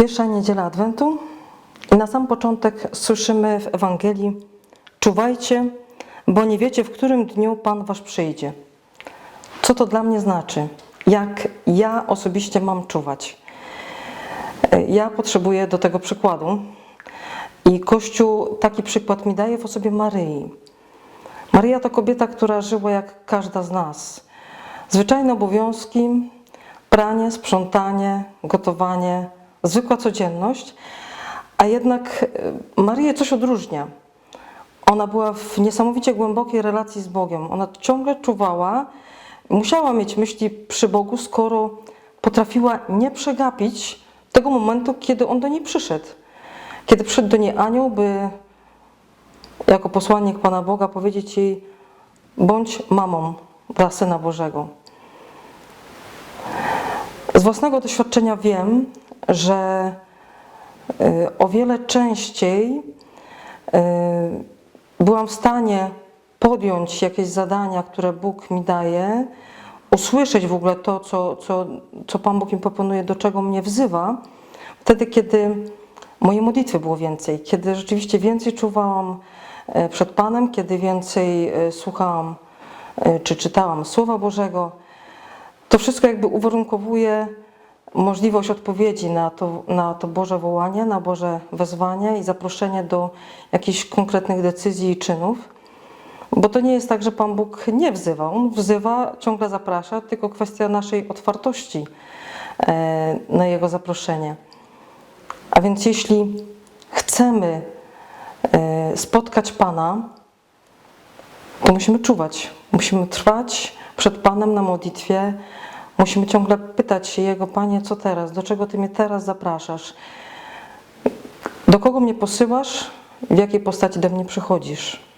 Pierwsza niedziela Adwentu i na sam początek słyszymy w Ewangelii Czuwajcie, bo nie wiecie, w którym dniu Pan Wasz przyjdzie. Co to dla mnie znaczy? Jak ja osobiście mam czuwać? Ja potrzebuję do tego przykładu i Kościół taki przykład mi daje w osobie Maryi. Maryja to kobieta, która żyła jak każda z nas. Zwyczajne obowiązki, pranie, sprzątanie, gotowanie, zwykła codzienność, a jednak e, Maryję coś odróżnia. Ona była w niesamowicie głębokiej relacji z Bogiem. Ona ciągle czuwała, musiała mieć myśli przy Bogu, skoro potrafiła nie przegapić tego momentu, kiedy on do niej przyszedł. Kiedy przyszedł do niej anioł, by jako posłannik Pana Boga powiedzieć jej: bądź mamą dla Syna Bożego. Z własnego doświadczenia wiem, że y, o wiele częściej y, byłam w stanie podjąć jakieś zadania, które Bóg mi daje, usłyszeć w ogóle to, co, co, co Pan Bóg mi proponuje, do czego mnie wzywa, wtedy, kiedy mojej modlitwy było więcej, kiedy rzeczywiście więcej czuwałam e, przed Panem, kiedy więcej e, słuchałam e, czy czytałam Słowa Bożego. To wszystko jakby uwarunkowuje możliwość odpowiedzi na to, na to Boże wołanie, na Boże wezwanie i zaproszenie do jakichś konkretnych decyzji i czynów. Bo to nie jest tak, że Pan Bóg nie wzywa. On wzywa, ciągle zaprasza, tylko kwestia naszej otwartości e, na Jego zaproszenie. A więc jeśli chcemy e, spotkać Pana, to musimy czuwać, musimy trwać przed Panem na modlitwie, musimy ciągle pytać się Jego, Panie, co teraz, do czego Ty mnie teraz zapraszasz, do kogo mnie posyłasz, w jakiej postaci do mnie przychodzisz.